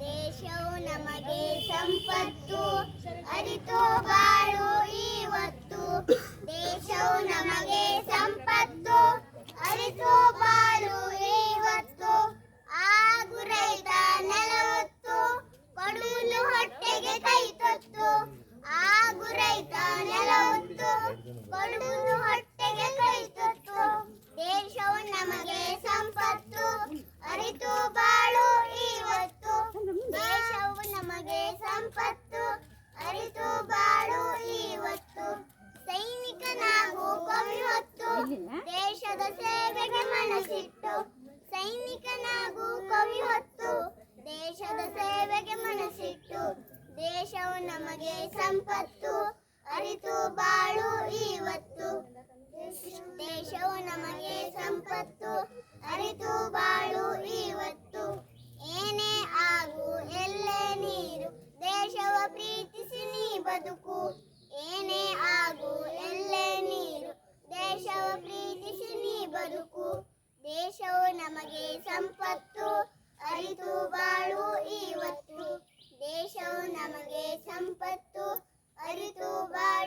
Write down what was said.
ದೇಶವು ನಮಗೆ ಸಂಪತ್ತು, ಅರಿತು ಬಾಳು ಇವತ್ತು ದೇಶವು ನಮಗೆ ಸಂಪತ್ತು, ಅರಿತು ಬಾಳು ಇವತ್ತು ಆ ರೈತ ನೆಲವತ್ತು ಕೊಡುವುದು ಹೊಟ್ಟೆಗೆ ಕೈ ತೊತ್ತು. ಆ ರೈತ ನೆಲವತ್ತು ಕೊಡುವುದು ಕವಿ ಹೊತ್ತು, ದೇಶದ ಸೇವೆಗೆ ಮನಸ್ಸಿಟ್ಟು, ದೇಶವು ನಮಗೆ ಸಂಪತ್ತು, ಅರಿತು ಬಾಳು ಇವತ್ತು ದೇಶವು ನಮಗೆ ಸಂಪತ್ತು, ಅರಿತು ಬಾಳು ಇವತ್ತು ಏನೇ ಆಗು, ಎಲ್ಲೇ ನೀರು, ದೇಶವ ಪ್ರೀತಿಸಿ ನೀ ಬದುಕು. ಏನೇ ಆಗು, ಎಲ್ಲೇ ನೀರು, ದೇಶವ ಪ್ರೀತಿಸಿ ನೀ ಬದುಕು. ದೇಶವು ನಮಗೆ ಸಂಪತ್ತು ಅರಿತು ಬಾಳು ಇವತ್ತು ದೇಶವು ನಮಗೆ ಸಂಪತ್ತು ಅರಿತು ಬಾಳು